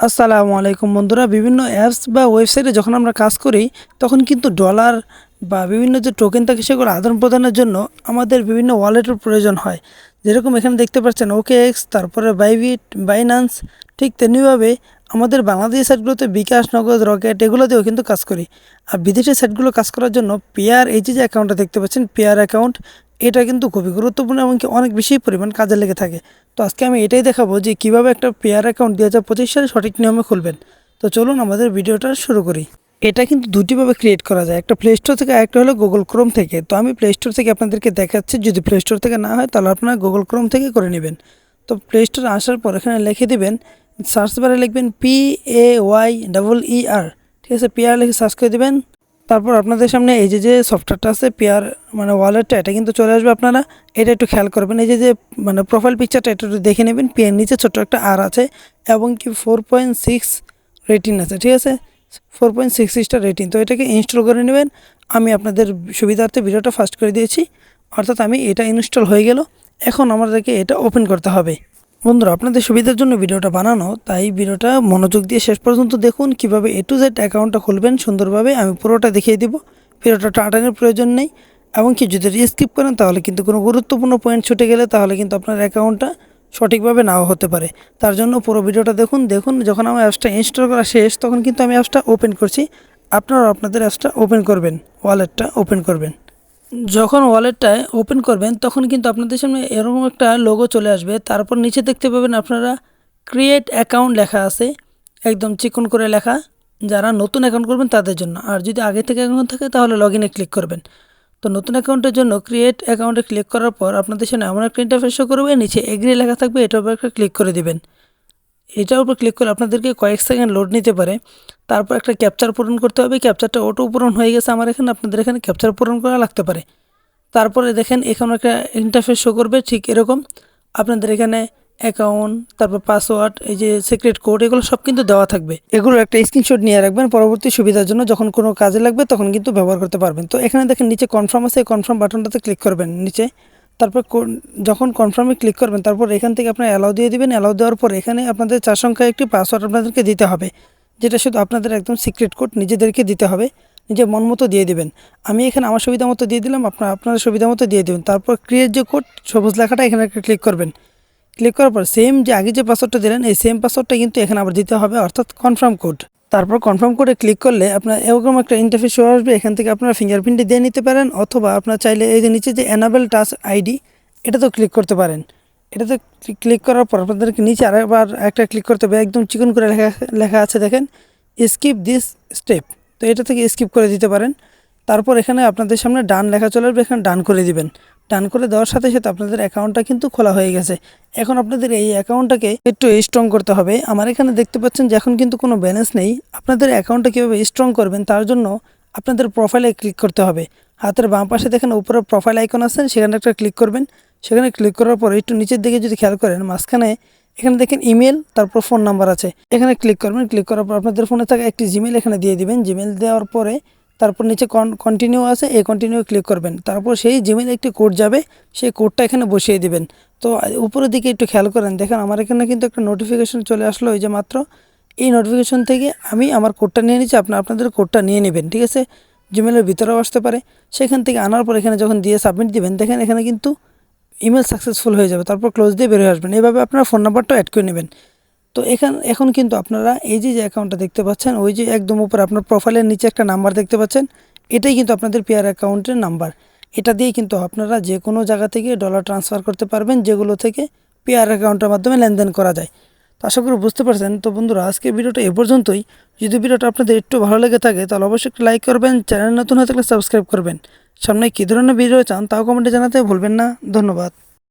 আসসালামু আলাইকুম বন্ধুরা, বিভিন্ন অ্যাপস বা ওয়েবসাইটে যখন আমরা কাজ করি, তখন কিন্তু ডলার বা বিভিন্ন যে টোকেন থাকে, সেগুলো আদান প্রদানের জন্য আমাদের বিভিন্ন ওয়ালেটের প্রয়োজন হয়। যেরকম এখানে দেখতে পাচ্ছেন ওকে এক্স তারপরে বাইবিট বাইনান্স ঠিক তেমনিভাবে আমাদের বাংলাদেশি সাইটগুলোতে বিকাশ, নগদ, রকেট এগুলোতেও কিন্তু কাজ করি। আর বিদেশি সাইটগুলো কাজ করার জন্য পেয়ার এই যে অ্যাকাউন্টটা দেখতে পাচ্ছেন পেয়ার অ্যাকাউন্ট এটা কিন্তু খুবই গুরুত্বপূর্ণ এবং কি অনেক বেশি পরিমাণ কাজে লেগে থাকে। তো আজকে আমি এটাই দেখাবো যে কীভাবে একটা পেয়ার অ্যাকাউন্ট দু হাজার পঁচিশ সালে সঠিক নিয়মে খুলবেন। তো চলুন আমাদের ভিডিওটা শুরু করি। এটা কিন্তু দুটিভাবে ক্রিয়েট করা যায়। একটা প্লে স্টোর থেকে একটা হলো গুগল ক্রোম থেকে। তো আমি প্লে স্টোর থেকে আপনাদেরকে দেখাচ্ছি। যদি প্লে স্টোর থেকে না হয়, তাহলে আপনারা গুগল ক্রোম থেকে করে নেবেন। তো প্লে স্টোরে আসার পর এখানে লিখে দিবেন সার্চ বারে লিখবেন P A Y double E R ঠিক আছে পি আর লিখে সার্চ করে দেবেন। তারপর আপনাদের সামনে এই যে যে সফটওয়্যারটা আছে পেয়ার মানে ওয়ালেটটা এটা কিন্তু চলে আসবে আপনারা। এটা একটু খেয়াল করবেন। এই যে যে মানে প্রোফাইল পিকচারটা এটা একটু দেখে নেবেন। পেয়ার নিচে ছোট্ট একটা আর আছে এবং কি ফোর পয়েন্ট সিক্স রেটিং আছে, ঠিক আছে? Four point six star rating তো এটাকে ইনস্টল করে নেবেন। আমি আপনাদের সুবিধার্থে ভিডিওটা ফাস্ট করে দিয়েছি। অর্থাৎ আমি এটা ইনস্টল হয়ে গেল। এখন আমাদেরকে এটা ওপেন করতে হবে। বন্ধুরা, আপনাদের সুবিধার জন্য ভিডিওটা বানানো, তাই ভিডিওটা মনোযোগ দিয়ে শেষ পর্যন্ত দেখুন, কীভাবে এ টু জেড অ্যাকাউন্টটা খুলবেন সুন্দরভাবে, আমি পুরোটা দেখিয়ে দিব। ভিডিওটা টাটানোর প্রয়োজন নেই, এবং কি যদি স্কিপ করেন, তাহলে কিন্তু কোনো গুরুত্বপূর্ণ পয়েন্ট ছুটে গেলে, তাহলে কিন্তু আপনার অ্যাকাউন্টটা সঠিকভাবে নাও হতে পারে। তার জন্য পুরো ভিডিওটা দেখুন দেখুন, যখন আমার অ্যাপসটা ইনস্টল করা শেষ, তখন কিন্তু আমি অ্যাপসটা ওপেন করছি। আপনারা আপনাদের অ্যাপসটা ওপেন করবেন ওয়ালেটটা ওপেন করবেন। যখন ওয়ালেটটায় ওপেন করবেন, তখন কিন্তু আপনাদের সামনে এরকম একটা লোগো চলে আসবে। তারপর নিচে দেখতে পাবেন আপনারা ক্রিয়েট অ্যাকাউন্ট লেখা আছে। একদম চিকন করে লেখা। যারা নতুন অ্যাকাউন্ট করবেন তাদের জন্য। আর যদি আগে থেকে অ্যাকাউন্ট থাকে, তাহলে লগ ইনে ক্লিক করবেন। তো নতুন অ্যাকাউন্টের জন্য ক্রিয়েট অ্যাকাউন্টে ক্লিক করার পর আপনাদের সামনে এমন একটা ইন্টারফেস করবে। নিচে এগ্রি লেখা থাকবে, এটার উপর একটা ক্লিক করে দিবেন। এটার উপর ক্লিক করে আপনাদেরকে কয়েক সেকেন্ড লোড নিতে পারে। তারপর একটা ক্যাপচার পূরণ করতে হবে। ক্যাপচারটা অটো পূরণ হয়ে গেছে আমার এখানে। আপনাদের এখানে ক্যাপচার পূরণ করা লাগতে পারে। তারপরে দেখেন, এখানে একটা ইন্টারফেস শো করবে। ঠিক এরকম। আপনাদের এখানে অ্যাকাউন্ট তারপর পাসওয়ার্ড এই যে সিক্রেট কোড এগুলো সব কিন্তু দেওয়া থাকবে। এগুলো একটা স্ক্রিনশট নিয়ে রাখবেন। পরবর্তী সুবিধার জন্য যখন কোনো কাজে লাগবে, তখন কিন্তু ব্যবহার করতে পারবেন। তো এখানে দেখেন, নিচে কনফার্ম আছে। কনফার্ম বাটনটাতে ক্লিক করবেন। নিচে তারপর যখন কনফার্মে ক্লিক করবেন, তারপর এখান থেকে আপনার অ্যালাউ দিয়ে দিবেন। অ্যালাউ দেওয়ার পর এখানে আপনাদের চার সংখ্যা একটি পাসওয়ার্ড আপনাদেরকে দিতে হবে, যেটা শুধু আপনাদের একদম সিক্রেট কোড নিজেদেরকে দিতে হবে। নিজের মন মতো দিয়ে দিবেন। আমি এখানে আমার সুবিধা মতো দিয়ে দিলাম, আপনার আপনাদের সুবিধা মতো দিয়ে দেবেন। তারপর ক্রিয়েট যে কোড সবুজ লেখাটা এখানে ক্লিক করবেন। ক্লিক করার পর সেম যে আগে যে পাসওয়ার্ডটা দিলেন, এই সেম পাসওয়ার্ডটা কিন্তু এখানে আবার দিতে হবে, অর্থাৎ কনফার্ম কোড তারপর কনফার্ম করে ক্লিক করলে আপনার এরকম একটা ইন্টারফেস শো আসবে। এখান থেকে আপনার ফিঙ্গারপ্রিন্ট দিয়ে নিতে পারেন অথবা আপনার চাইলে এই যে নিচে যে অ্যানাবেল টাচ আইডি এটাতেও ক্লিক করতে পারেন। এটাতে ক্লিক করার পর আপনাদেরকে নিচে আরেকবার একটা ক্লিক করতে হবে। একদম চিকন করে লেখা লেখা আছে দেখেন। স্কিপ দিস স্টেপ তো এটা থেকে স্কিপ করে দিতে পারেন। তারপর এখানে আপনাদের সামনে ডান লেখা চলে আসবে, এখানে ডান করে দিবেন। ডান করে দেওয়ার সাথে সাথে আপনাদের অ্যাকাউন্টটা কিন্তু খোলা হয়ে গেছে। এখন আপনাদের এই অ্যাকাউন্টটাকে একটু স্ট্রং করতে হবে। আমার এখানে দেখতে পাচ্ছেন যে এখন কিন্তু কোনো ব্যালেন্স নেই। আপনাদের অ্যাকাউন্টটা কীভাবে স্ট্রং করবেন তার জন্য আপনাদের প্রোফাইলে ক্লিক করতে হবে। হাতের বাম পাশে দেখেন উপরে প্রোফাইল আইকন আছে, সেখানে একটা ক্লিক করবেন। সেখানে ক্লিক করার পর একটু নিচের দিকে যদি খেয়াল করেন, মাঝখানে এখানে দেখেন ইমেল তারপর ফোন নাম্বার আছে। এখানে ক্লিক করবেন। ক্লিক করার পর আপনাদের ফোনে থাকা একটি জিমেল এখানে দিয়ে দিবেন। জিমেল দেওয়ার পরে তারপর নিচে কন্টিনিউ আছে, এই কন্টিনিউ ক্লিক করবেন। তারপর সেই জিমেল একটি কোড যাবে, সেই কোডটা এখানে বসিয়ে দিবেন। তো উপরের দিকে একটু খেয়াল করেন, দেখেন আমার এখানে কিন্তু একটা নোটিফিকেশন চলে আসলো ওই যে মাত্র। এই নোটিফিকেশন থেকে আমি আমার কোডটা নিয়ে নিচ্ছি আপনার আপনাদের কোডটা নিয়ে নেবেন, ঠিক আছে? জিমেলের ভিতরেও আসতে পারে। সেখান থেকে আনার পর এখানে যখন দিয়ে সাবমিট দিবেন, দেখেন এখানে কিন্তু ইমেল সাকসেসফুল হয়ে যাবে। তারপর ক্লোজ দিয়ে বের হয়ে আসবেন। এইভাবে আপনার ফোন নাম্বারটাও অ্যাড করে নেবেন। তো এখান, এখন কিন্তু আপনারা এই যে যে অ্যাকাউন্টটা দেখতে পাচ্ছেন, ওই যে একদম উপরে আপনার প্রোফাইলের নিচে একটা নাম্বার দেখতে পাচ্ছেন, এটাই কিন্তু আপনাদের পেয়ার অ্যাকাউন্টের নাম্বার এটা দিয়ে কিন্তু আপনারা যে কোনো জায়গা থেকে ডলার ট্রান্সফার করতে পারবেন, যেগুলো থেকে পেয়ার অ্যাকাউন্টের মাধ্যমে লেনদেন করা যায়। তো আশা করি বুঝতে পারছেন। তো বন্ধুরা, আজকের ভিডিওটা এ পর্যন্তই। যদি ভিডিওটা আপনাদের একটু ভালো লেগে থাকে, তাহলে অবশ্যই একটু লাইক করবেন, চ্যানেল নতুন হয়ে থাকলে সাবস্ক্রাইব করবেন। সামনে কী ধরনের ভিডিও চান, তাও কমেন্টে জানাতে ভুলবেন না। ধন্যবাদ।